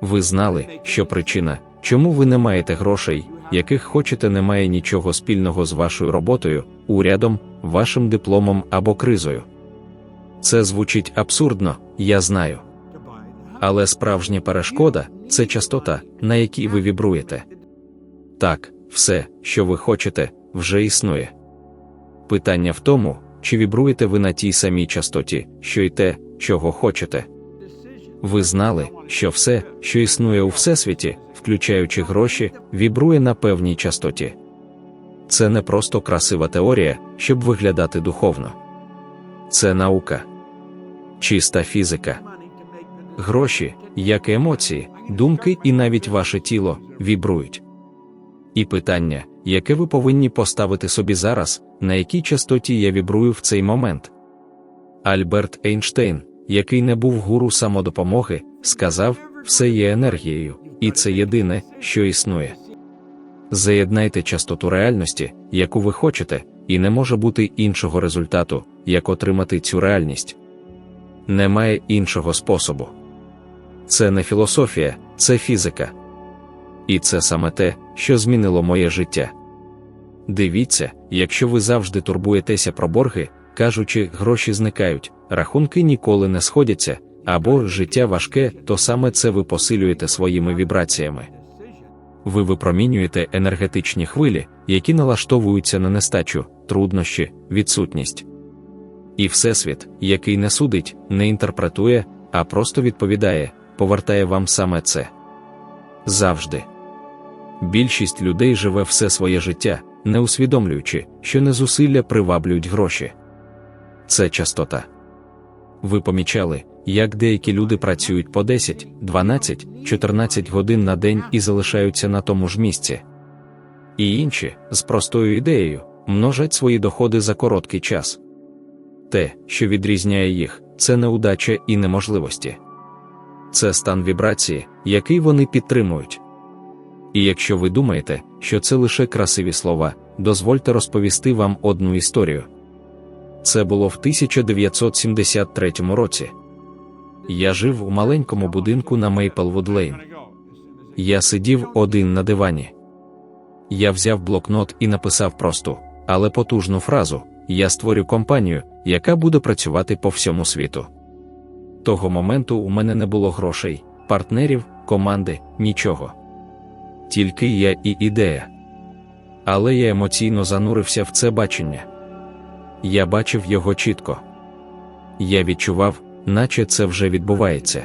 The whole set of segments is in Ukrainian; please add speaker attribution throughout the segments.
Speaker 1: Ви знали, що причина, чому ви не маєте грошей, яких хочете, не має нічого спільного з вашою роботою, урядом, вашим дипломом або кризою. Це звучить абсурдно, я знаю. Але справжня перешкода це частота, на якій ви вібруєте. Так, все, що ви хочете, вже існує. Питання в тому, чи вібруєте ви на тій самій частоті, що й те, чого хочете. Ви знали, що все, що існує у всесвіті, включаючи гроші, вібрує на певній частоті. Це не просто красива теорія, щоб виглядати духовно. Це наука, чиста фізика. Гроші, як і емоції, думки і навіть ваше тіло вібрують. І питання, яке ви повинні поставити собі зараз, на якій частоті я вібрую в цей момент. Альберт Ейнштейн, який не був гуру самодопомоги, сказав: все є енергією, і це єдине, що існує. Заєднайте частоту реальності, яку ви хочете, і не може бути іншого результату, як отримати цю реальність. Немає іншого способу. Це не філософія, це фізика. І це саме те, що змінило моє життя. Дивіться, якщо ви завжди турбуєтеся про борги, кажучи, гроші зникають, рахунки ніколи не сходяться, або життя важке, то саме це ви посилюєте своїми вібраціями. Ви випромінюєте енергетичні хвилі, які налаштовуються на нестачу, труднощі, відсутність. І Всесвіт, який не судить, не інтерпретує, а просто відповідає, повертає вам саме це. Завжди. Більшість людей живе все своє життя, не усвідомлюючи, що не зусилля приваблюють гроші. Це частота. Ви помічали, як деякі люди працюють по 10, 12, 14 годин на день і залишаються на тому ж місці. І інші, з простою ідеєю, множать свої доходи за короткий час. Те, що відрізняє їх, це неудача і неможливості. Це стан вібрації, який вони підтримують. І якщо ви думаєте, що це лише красиві слова, дозвольте розповісти вам одну історію. Це було в 1973 році. Я жив у маленькому будинку на Мейплвуд Лейн. Я сидів один на дивані. Я взяв блокнот і написав просту, але потужну фразу: Я створю компанію, яка буде працювати по всьому світу. Того моменту у мене не було грошей, партнерів, команди, нічого. Тільки я і ідея. Але я емоційно занурився в це бачення. Я бачив його чітко. Я відчував, наче це вже відбувається.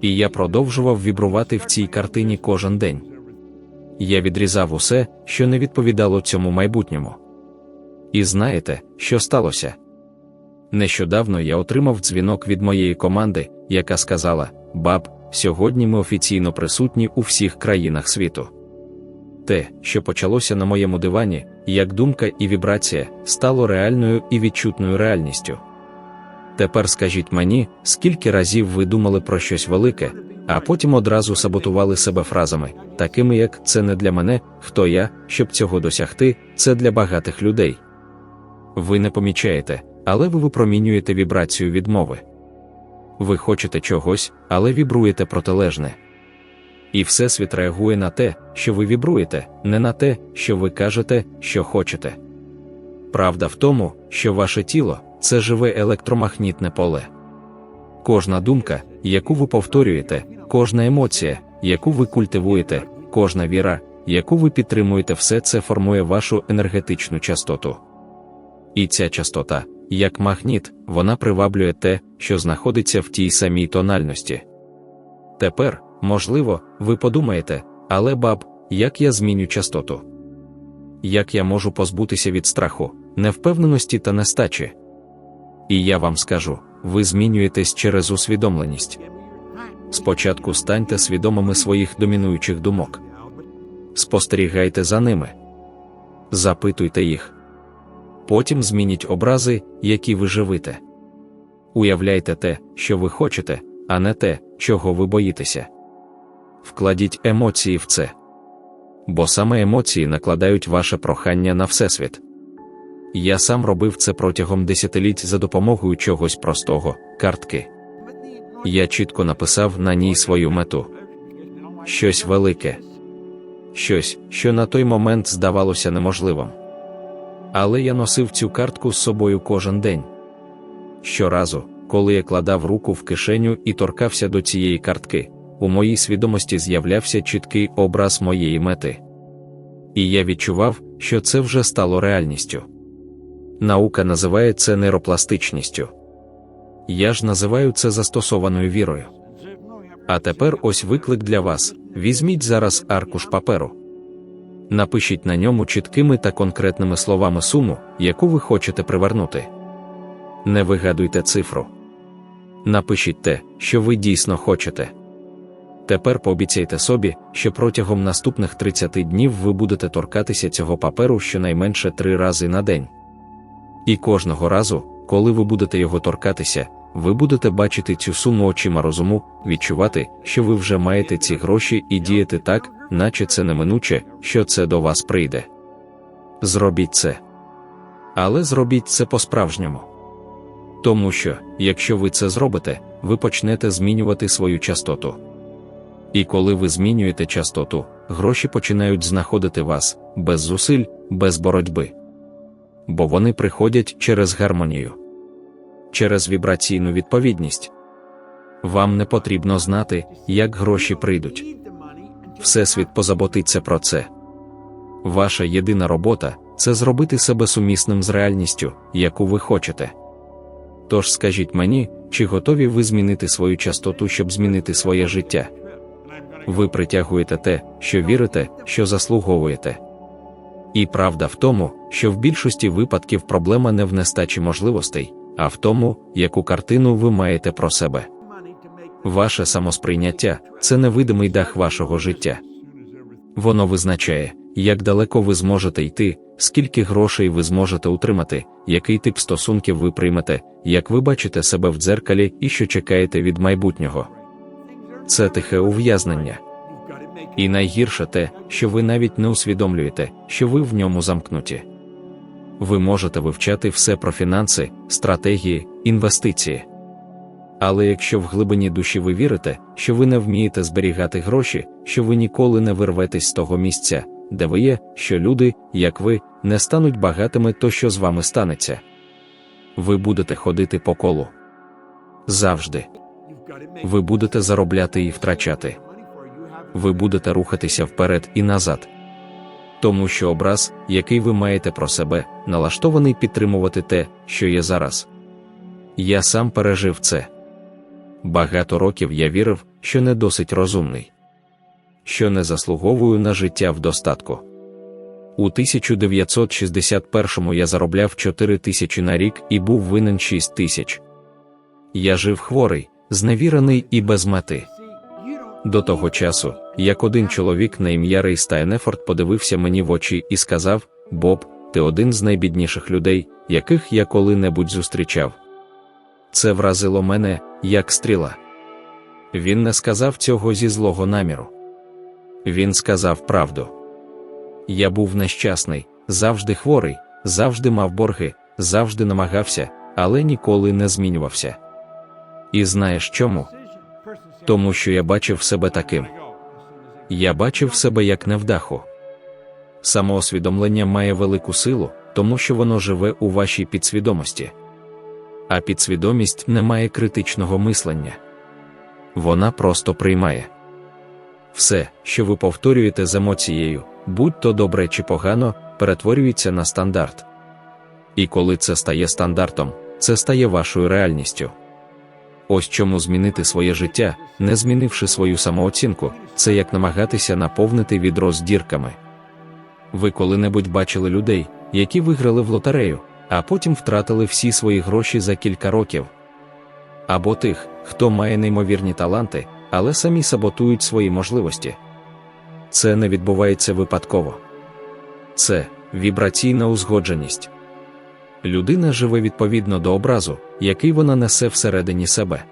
Speaker 1: І я продовжував вібрувати в цій картині кожен день. Я відрізав усе, що не відповідало цьому майбутньому. І знаєте, що сталося? Нещодавно я отримав дзвінок від моєї команди, яка сказала: Баб, сьогодні ми офіційно присутні у всіх країнах світу. Те, що почалося на моєму дивані, як думка і вібрація, стало реальною і відчутною реальністю. Тепер скажіть мені, скільки разів ви думали про щось велике, а потім одразу саботували себе фразами, такими як це не для мене, хто я, щоб цього досягти, це для багатих людей. Ви не помічаєте, але ви випромінюєте вібрацію відмови. Ви хочете чогось, але вібруєте протилежне. І Всесвіт реагує на те, що ви вібруєте, не на те, що ви кажете, що хочете. Правда в тому, що ваше тіло це живе електромагнітне поле. Кожна думка, яку ви повторюєте, кожна емоція, яку ви культивуєте, кожна віра, яку ви підтримуєте, все це формує вашу енергетичну частоту. І ця частота, як магніт, вона приваблює те, що знаходиться в тій самій тональності. Тепер, можливо, ви подумаєте, але баб, як я зміню частоту? Як я можу позбутися від страху, невпевненості та нестачі? І я вам скажу: ви змінюєтесь через усвідомленість. Спочатку станьте свідомими своїх домінуючих думок. Спостерігайте за ними, запитуйте їх. Потім змініть образи, які ви живите. Уявляйте те, що ви хочете, а не те, чого ви боїтеся. Вкладіть емоції в це. Бо саме емоції накладають ваше прохання на Всесвіт. Я сам робив це протягом десятиліть за допомогою чогось простого картки. Я чітко написав на ній свою мету, щось велике, щось, що на той момент здавалося неможливим. Але я носив цю картку з собою кожен день. Щоразу, коли я кладав руку в кишеню і торкався до цієї картки, у моїй свідомості з'являвся чіткий образ моєї мети. І я відчував, що це вже стало реальністю. Наука називає це нейропластичністю. Я ж називаю це застосованою вірою. А тепер ось виклик для вас: візьміть зараз аркуш паперу. Напишіть на ньому чіткими та конкретними словами суму, яку ви хочете привернути. Не вигадуйте цифру. Напишіть те, що ви дійсно хочете. Тепер пообіцяйте собі, що протягом наступних 30 днів ви будете торкатися цього паперу щонайменше три рази на день. І кожного разу, коли ви будете його торкатися, ви будете бачити цю суму очима розуму, відчувати, що ви вже маєте ці гроші і діяти так, наче це неминуче, що це до вас прийде. Зробіть це. Але зробіть це по-справжньому. Тому що, якщо ви це зробите, ви почнете змінювати свою частоту. І коли ви змінюєте частоту, гроші починають знаходити вас без зусиль, без боротьби. Бо вони приходять через гармонію, через вібраційну відповідність. Вам не потрібно знати, як гроші прийдуть. Всесвіт позаботиться про це. Ваша єдина робота це зробити себе сумісним з реальністю, яку ви хочете. Тож скажіть мені, чи готові ви змінити свою частоту, щоб змінити своє життя? Ви притягуєте те, що вірите, що заслуговуєте. І правда в тому, що в більшості випадків проблема не в нестачі можливостей, а в тому, яку картину ви маєте про себе. Ваше самосприйняття це невидимий дах вашого життя. Воно визначає, як далеко ви зможете йти, скільки грошей ви зможете утримати, який тип стосунків ви приймете, як ви бачите себе в дзеркалі і що чекаєте від майбутнього. Це тихе ув'язнення. І найгірше те, що ви навіть не усвідомлюєте, що ви в ньому замкнуті. Ви можете вивчати все про фінанси, стратегії, інвестиції. Але якщо в глибині душі ви вірите, що ви не вмієте зберігати гроші, що ви ніколи не вирветесь з того місця, де ви є, що люди, як ви, не стануть багатими, то що з вами станеться? Ви будете ходити по колу. Завжди. Ви будете заробляти і втрачати. Ви будете рухатися вперед і назад. Тому що образ, який ви маєте про себе, налаштований підтримувати те, що є зараз. Я сам пережив це. Багато років я вірив, що не досить розумний, що не заслуговую на життя в достатку. У 1961-му я заробляв 4 тисячі на рік і був винен 6 тисяч. Я жив хворий, зневірений і без мети. До того часу, як один чоловік на ім'я Рей Стайнефорд подивився мені в очі і сказав: Боб, ти один з найбідніших людей, яких я коли-небудь зустрічав. Це вразило мене, як стріла. Він не сказав цього зі злого наміру. Він сказав правду. Я був нещасний, завжди хворий, завжди мав борги, завжди намагався, але ніколи не змінювався. І знаєш чому? Тому що я бачив себе таким. Я бачив себе як невдаху. Самоосвідомлення має велику силу, тому що воно живе у вашій підсвідомості. А підсвідомість не має критичного мислення. Вона просто приймає все, що ви повторюєте з емоцією, будь то добре чи погано, перетворюється на стандарт. І коли це стає стандартом, це стає вашою реальністю. Ось чому змінити своє життя, не змінивши свою самооцінку, це як намагатися наповнити відро з дірками. Ви коли-небудь бачили людей, які виграли в лотерею, а потім втратили всі свої гроші за кілька років. Або тих, хто має неймовірні таланти, але самі саботують свої можливості. Це не відбувається випадково. Це вібраційна узгодженість. Людина живе відповідно до образу, який вона несе всередині себе,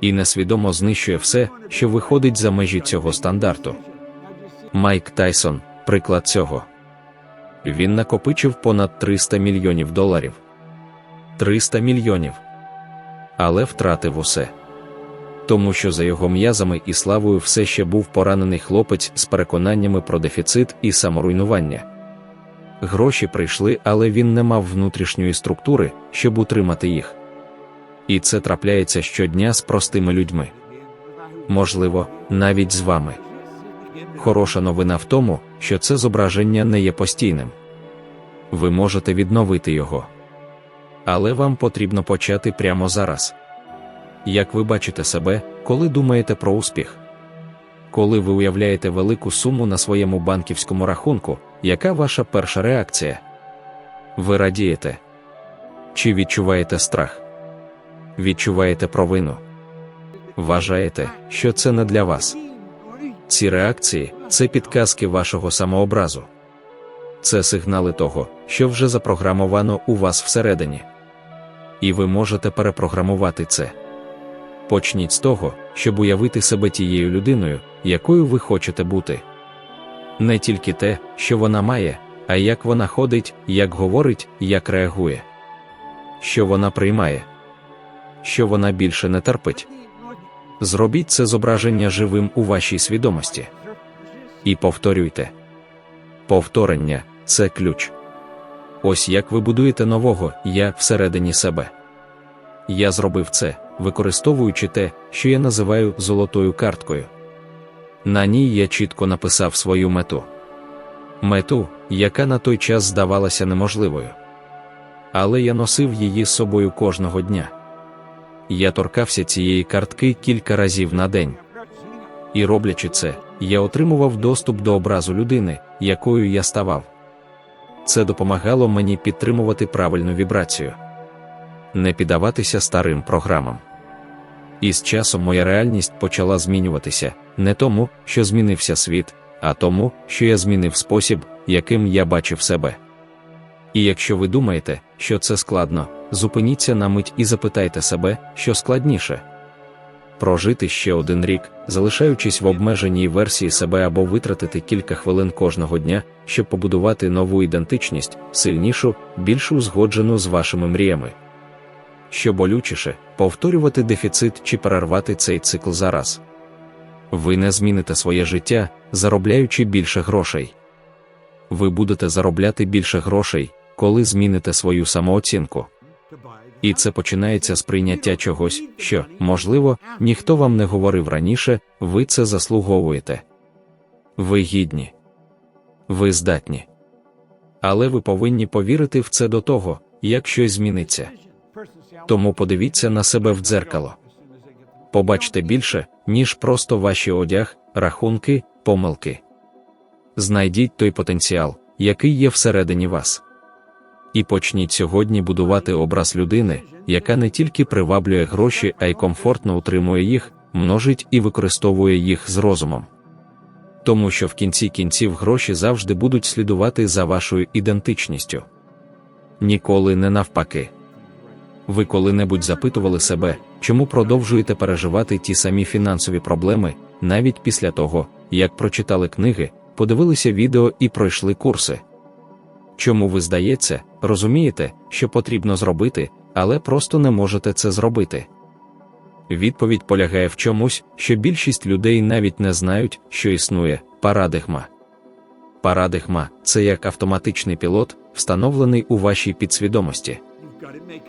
Speaker 1: і несвідомо знищує все, що виходить за межі цього стандарту. Майк Тайсон приклад цього. Він накопичив понад 300 мільйонів доларів. 300 мільйонів. Але втратив усе. Тому що за його м'язами і славою все ще був поранений хлопець з переконаннями про дефіцит і саморуйнування. Гроші прийшли, але він не мав внутрішньої структури, щоб утримати їх. І це трапляється щодня з простими людьми. Можливо, навіть з вами. Хороша новина в тому, що це зображення не є постійним. Ви можете відновити його. Але вам потрібно почати прямо зараз. Як ви бачите себе, коли думаєте про успіх? Коли ви уявляєте велику суму на своєму банківському рахунку, яка ваша перша реакція? Ви радієте? Чи відчуваєте страх? Відчуваєте провину? Вважаєте, що це не для вас? Ці реакції це підказки вашого самообразу. Це сигнали того, що вже запрограмовано у вас всередині. І ви можете перепрограмувати це. Почніть з того, щоб уявити себе тією людиною, якою ви хочете бути. Не тільки те, що вона має, а як вона ходить, як говорить, як реагує, що вона приймає, що вона більше не терпить. Зробіть це зображення живим у вашій свідомості. І повторюйте. Повторення це ключ. Ось як ви будуєте нового я всередині себе. Я зробив це, використовуючи те, що я називаю золотою карткою. На ній я чітко написав свою мету. Мету, яка на той час здавалася неможливою. Але я носив її з собою кожного дня. Я торкався цієї картки кілька разів на день. І роблячи це, я отримував доступ до образу людини, якою я ставав. Це допомагало мені підтримувати правильну вібрацію, не піддаватися старим програмам. І з часом моя реальність почала змінюватися не тому, що змінився світ, а тому, що я змінив спосіб, яким я бачив себе. І якщо ви думаєте, що це складно, зупиніться на мить і запитайте себе, що складніше прожити ще один рік, залишаючись в обмеженій версії себе або витратити кілька хвилин кожного дня, щоб побудувати нову ідентичність, сильнішу, більш узгоджену з вашими мріями. Що болючіше, повторювати дефіцит чи перервати цей цикл зараз. Ви не зміните своє життя, заробляючи більше грошей. Ви будете заробляти більше грошей, коли зміните свою самооцінку. І це починається з прийняття чогось, що, можливо, ніхто вам не говорив раніше, ви це заслуговуєте. Ви гідні, ви здатні. Але ви повинні повірити в це до того, як щось зміниться. Тому подивіться на себе в дзеркало. Побачте більше, ніж просто ваші одяг, рахунки, помилки. Знайдіть той потенціал, який є всередині вас. І почніть сьогодні будувати образ людини, яка не тільки приваблює гроші, а й комфортно утримує їх, множить і використовує їх з розумом. Тому що в кінці кінців гроші завжди будуть слідувати за вашою ідентичністю. Ніколи не навпаки. Ви коли-небудь запитували себе, чому продовжуєте переживати ті самі фінансові проблеми, навіть після того, як прочитали книги, подивилися відео і пройшли курси. Чому ви здається, розумієте, що потрібно зробити, але просто не можете це зробити? Відповідь полягає в чомусь, що більшість людей навіть не знають, що існує парадигма. Парадигма це як автоматичний пілот, встановлений у вашій підсвідомості.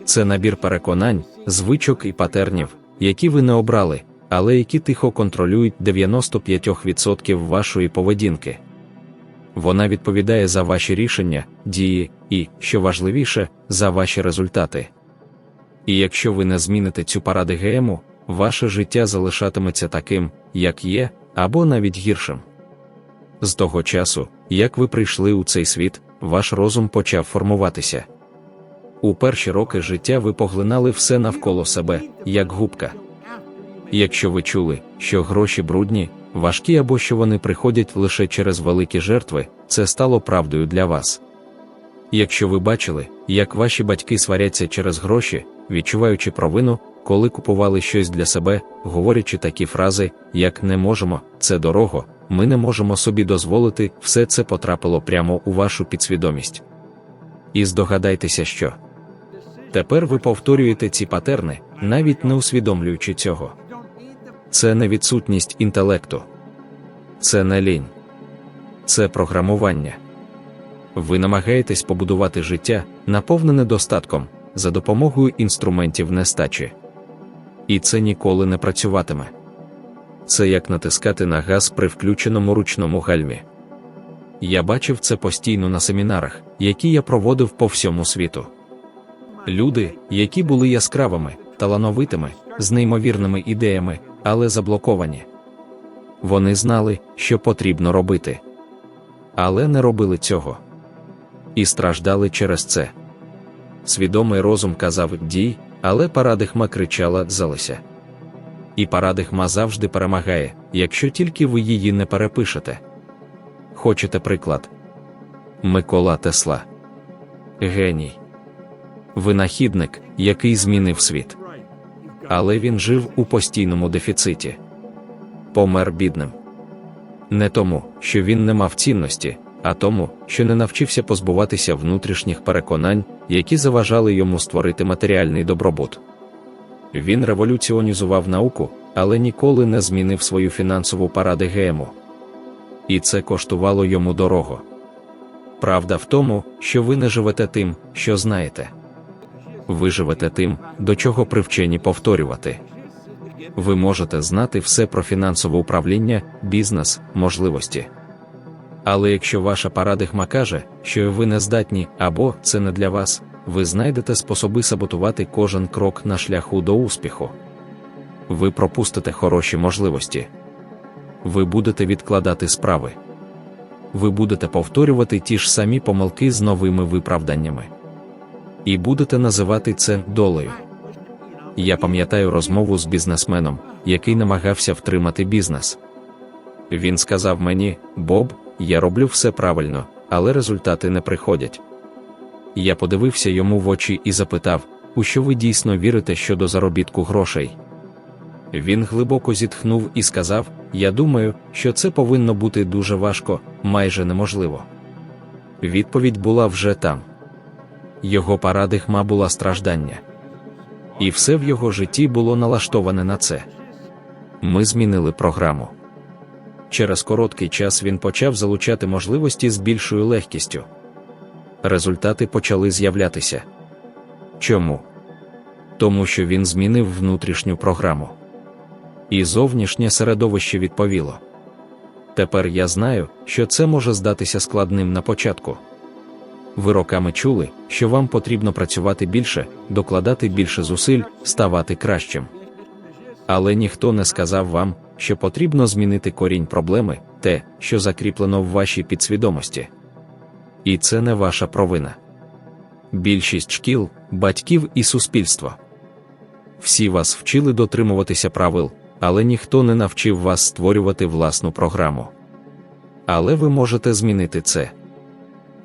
Speaker 1: Це набір переконань, звичок і патернів, які ви не обрали, але які тихо контролюють 95% вашої поведінки. Вона відповідає за ваші рішення, дії і, що важливіше, за ваші результати. І якщо ви не зміните цю парадигему, ваше життя залишатиметься таким, як є, або навіть гіршим. З того часу, як ви прийшли у цей світ, ваш розум почав формуватися. У перші роки життя ви поглинали все навколо себе, як губка. Якщо ви чули, що гроші брудні, важкі або що вони приходять лише через великі жертви, це стало правдою для вас. Якщо ви бачили, як ваші батьки сваряться через гроші, відчуваючи провину, коли купували щось для себе, говорячи такі фрази, як не можемо, це дорого, ми не можемо собі дозволити, все це потрапило прямо у вашу підсвідомість. І здогадайтеся, що тепер ви повторюєте ці патерни, навіть не усвідомлюючи цього. це не відсутність інтелекту, це не лінь, це програмування. Ви намагаєтесь побудувати життя, наповнене достатком, за допомогою інструментів нестачі. І це ніколи не працюватиме. Це як натискати на газ при включеному ручному гальмі. Я бачив це постійно на семінарах, які я проводив по всьому світу. Люди, які були яскравими, талановитими, з неймовірними ідеями, але заблоковані. Вони знали, що потрібно робити, але не робили цього. І страждали через це. Свідомий розум казав дій, але парадигма кричала залися. І парадигма завжди перемагає, якщо тільки ви її не перепишете. Хочете приклад? Микола Тесла. Геній. Винахідник, який змінив світ. Але він жив у постійному дефіциті. Помер бідним. Не тому, що він не мав цінності, а тому, що не навчився позбуватися внутрішніх переконань, які заважали йому створити матеріальний добробут. Він революціонізував науку, але ніколи не змінив свою фінансову парадигему. І це коштувало йому дорого. Правда в тому, що ви не живете тим, що знаєте. Ви живете тим, до чого привчені повторювати. Ви можете знати все про фінансове управління, бізнес, можливості. Але якщо ваша парадигма каже, що ви не здатні або це не для вас, ви знайдете способи саботувати кожен крок на шляху до успіху. Ви пропустите хороші можливості. Ви будете відкладати справи. Ви будете повторювати ті ж самі помилки з новими виправданнями. І будете називати це долею. Я пам'ятаю розмову з бізнесменом, який намагався втримати бізнес. Він сказав мені: Боб, я роблю все правильно, але результати не приходять. Я подивився йому в очі і запитав, у що ви дійсно вірите щодо заробітку грошей. Він глибоко зітхнув і сказав: Я думаю, що це повинно бути дуже важко, майже неможливо. Відповідь була вже там. Його парадигма була страждання. І все в його житті було налаштоване на це. Ми змінили програму. Через короткий час він почав залучати можливості з більшою легкістю. Результати почали з'являтися. Чому? Тому що він змінив внутрішню програму. І зовнішнє середовище відповіло. Тепер я знаю, що це може здатися складним на початку. Ви роками чули, що вам потрібно працювати більше, докладати більше зусиль, ставати кращим. Але ніхто не сказав вам, що потрібно змінити корінь проблеми, те, що закріплено в вашій підсвідомості. І це не ваша провина. Більшість шкіл, батьків і суспільство. Всі вас вчили дотримуватися правил, але ніхто не навчив вас створювати власну програму. Але ви можете змінити це.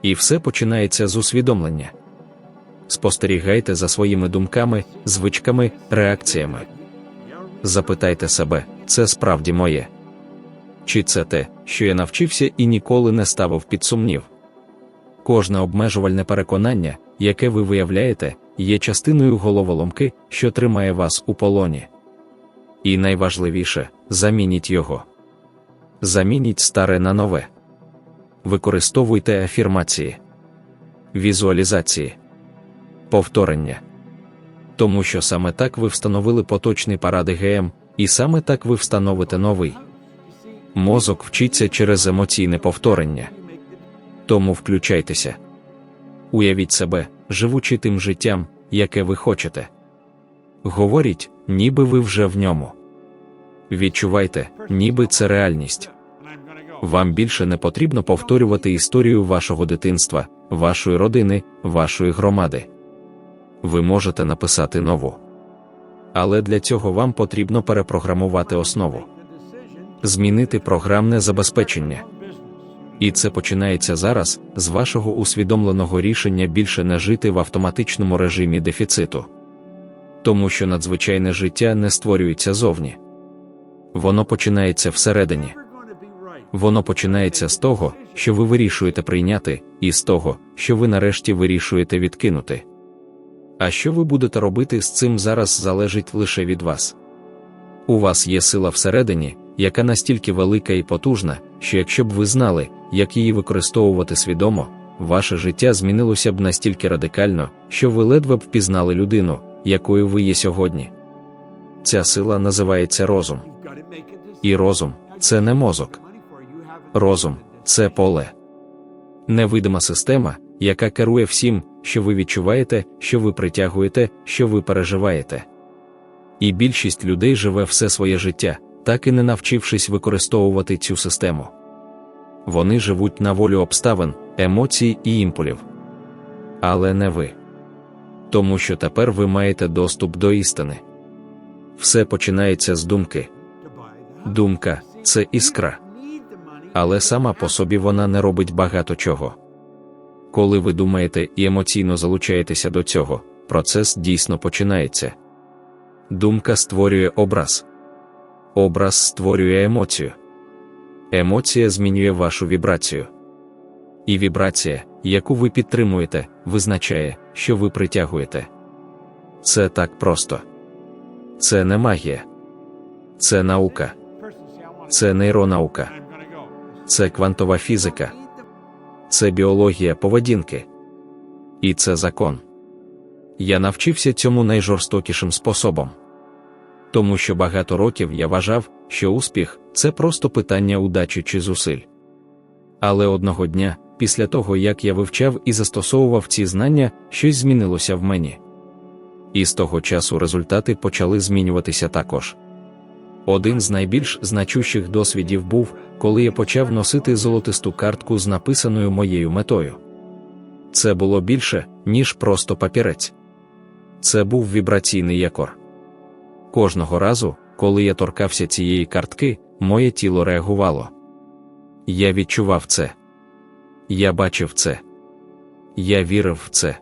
Speaker 1: І все починається з усвідомлення. Спостерігайте за своїми думками, звичками, реакціями. Запитайте себе, це справді моє? Чи це те, що я навчився і ніколи не ставив під сумнів? Кожне обмежувальне переконання, яке ви виявляєте, є частиною головоломки, що тримає вас у полоні. І найважливіше замініть його. Замініть старе на нове. Використовуйте афірмації, візуалізації, повторення. Тому що саме так ви встановили поточний парадигм, і саме так ви встановите новий. Мозок вчиться через емоційне повторення. Тому включайтеся. Уявіть себе, живучи тим життям, яке ви хочете. Говоріть, ніби ви вже в ньому. Відчувайте, ніби це реальність. Вам більше не потрібно повторювати історію вашого дитинства, вашої родини, вашої громади. Ви можете написати нову. Але для цього вам потрібно перепрограмувати основу, змінити програмне забезпечення. І це починається зараз з вашого усвідомленого рішення більше не жити в автоматичному режимі дефіциту. Тому що надзвичайне життя не створюється зовні. Воно починається всередині. Воно починається з того, що ви вирішуєте прийняти, і з того, що ви нарешті вирішуєте відкинути. А що ви будете робити з цим зараз залежить лише від вас. У вас є сила всередині, яка настільки велика і потужна, що якщо б ви знали, як її використовувати свідомо, ваше життя змінилося б настільки радикально, що ви ледве б впізнали людину, якою ви є сьогодні. Ця сила називається розум. І розум це не мозок. Розум це поле. Невидима система, яка керує всім, що ви відчуваєте, що ви притягуєте, що ви переживаєте. І більшість людей живе все своє життя, так і не навчившись використовувати цю систему. Вони живуть на волю обставин, емоцій і імпулів. Але не ви. Тому що тепер ви маєте доступ до істини. Все починається з думки. Думка це іскра. Але сама по собі вона не робить багато чого. Коли ви думаєте і емоційно залучаєтеся до цього, процес дійсно починається. Думка створює образ. Образ створює емоцію. Емоція змінює вашу вібрацію. І вібрація, яку ви підтримуєте, визначає, що ви притягуєте. Це так просто. Це не магія. Це наука. Це нейронаука. Це квантова фізика. Це біологія поведінки. І це закон. Я навчився цьому найжорстокішим способом. Тому що багато років я вважав, що успіх це просто питання удачі чи зусиль. Але одного дня, після того як я вивчав і застосовував ці знання, щось змінилося в мені. І з того часу результати почали змінюватися також. Один з найбільш значущих досвідів був, коли я почав носити золотисту картку з написаною моєю метою. Це було більше, ніж просто папірець. Це був вібраційний якор. Кожного разу, коли я торкався цієї картки, моє тіло реагувало. Я відчував це. Я бачив це. Я вірив в це.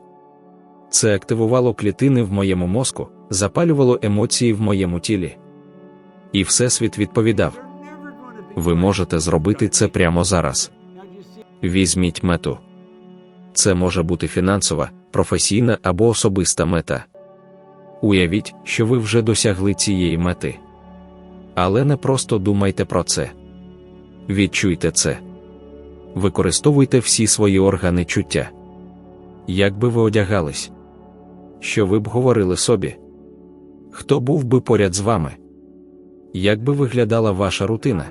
Speaker 1: Це активувало клітини в моєму мозку, запалювало емоції в моєму тілі. І Всесвіт відповідав: ви можете зробити це прямо зараз. Візьміть мету. Це може бути фінансова, професійна або особиста мета. Уявіть, що ви вже досягли цієї мети. Але не просто думайте про це. Відчуйте це. Використовуйте всі свої органи чуття. Як би ви одягались? Що ви б говорили собі? Хто був би поряд з вами? Як би виглядала ваша рутина?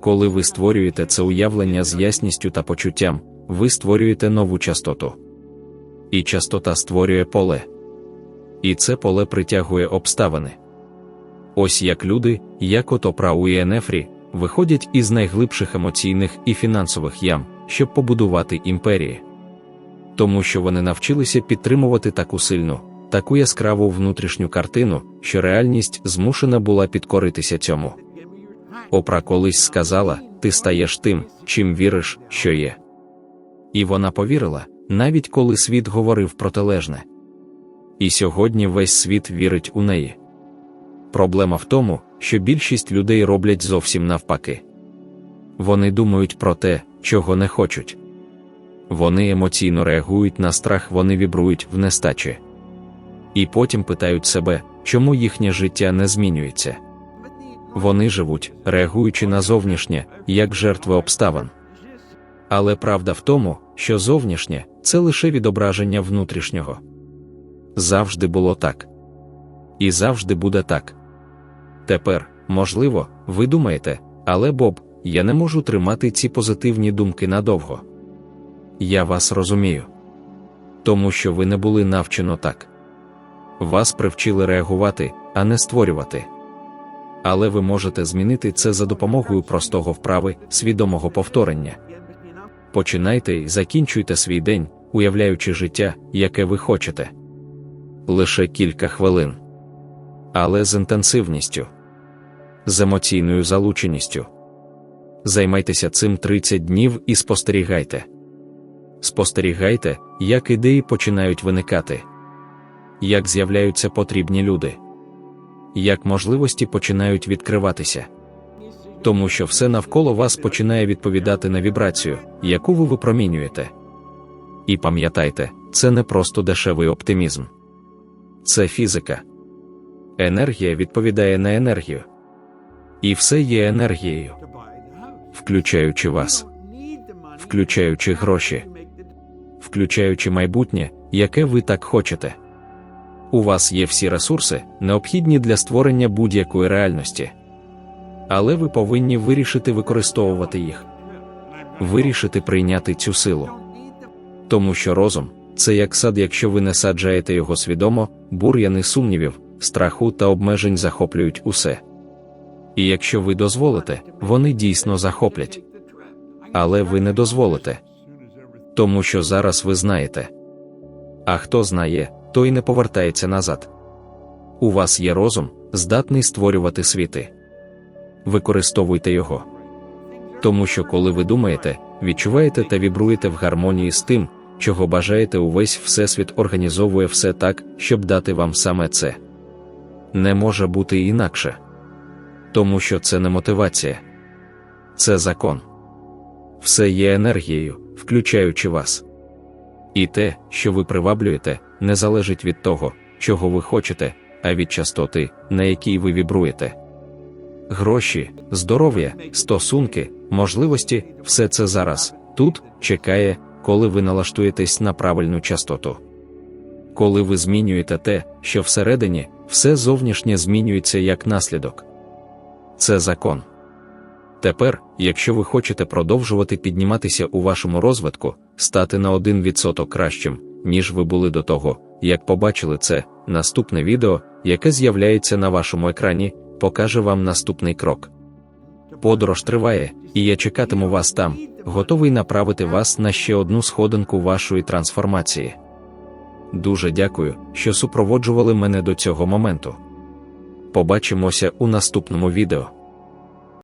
Speaker 1: Коли ви створюєте це уявлення з ясністю та почуттям, ви створюєте нову частоту. І частота створює поле. І це поле притягує обставини. Ось як люди, як ото Прау і Енефрі, виходять із найглибших емоційних і фінансових ям, щоб побудувати імперії. Тому що вони навчилися підтримувати таку сильну, таку яскраву внутрішню картину, що реальність змушена була підкоритися цьому. Опра колись сказала: ти стаєш тим, чим віриш, що є. І вона повірила, навіть коли світ говорив протилежне. І сьогодні весь світ вірить у неї. Проблема в тому, що більшість людей роблять зовсім навпаки. Вони думають про те, чого не хочуть. Вони емоційно реагують на страх, вони вібрують в нестачі. І потім питають себе, чому їхнє життя не змінюється. Вони живуть, реагуючи на зовнішнє, як жертви обставин. Але правда в тому, що зовнішнє це лише відображення внутрішнього. Завжди було так. І завжди буде так. Тепер, можливо, ви думаєте, але Боб, я не можу тримати ці позитивні думки надовго. Я вас розумію. Тому що ви не були навчено так. Вас привчили реагувати, а не створювати. Але ви можете змінити це за допомогою простого вправи, свідомого повторення. Починайте і закінчуйте свій день, уявляючи життя, яке ви хочете. Лише кілька хвилин. Але з інтенсивністю, з емоційною залученістю. Займайтеся цим 30 днів і спостерігайте. Спостерігайте, як ідеї починають виникати, як з'являються потрібні люди, як можливості починають відкриватися. Тому що все навколо вас починає відповідати на вібрацію, яку ви випромінюєте. І пам'ятайте, це не просто дешевий оптимізм, це фізика. Енергія відповідає на енергію. І все є енергією, включаючи вас, включаючи гроші, включаючи майбутнє, яке ви так хочете. У вас є всі ресурси, необхідні для створення будь-якої реальності. Але ви повинні вирішити використовувати їх, вирішити прийняти цю силу. Тому що розум це як сад, якщо ви не саджаєте його свідомо, бур'яни сумнівів, страху та обмежень захоплюють усе. І якщо ви дозволите, вони дійсно захоплять. Але ви не дозволите. Тому що зараз ви знаєте. А хто знає, той не повертається назад. У вас є розум, здатний створювати світи. Використовуйте його. Тому що коли ви думаєте, відчуваєте та вібруєте в гармонії з тим, чого бажаєте, увесь Всесвіт організовує все так, щоб дати вам саме це. Не може бути інакше. Тому що це не мотивація, це закон. Все є енергією, включаючи вас. І те, що ви приваблюєте, не залежить від того, чого ви хочете, а від частоти, на якій ви вібруєте. Гроші, здоров'я, стосунки, можливості все це зараз, тут чекає, коли ви налаштуєтесь на правильну частоту. Коли ви змінюєте те, що всередині, все зовнішнє змінюється як наслідок. Це закон. Тепер, якщо ви хочете продовжувати підніматися у вашому розвитку, стати на 1% кращим, ніж ви були до того, як побачили це, наступне відео, яке з'являється на вашому екрані, покаже вам наступний крок. Подорож триває, і я чекатиму вас там, готовий направити вас на ще одну сходинку вашої трансформації. Дуже дякую, що супроводжували мене до цього моменту. Побачимося у наступному відео.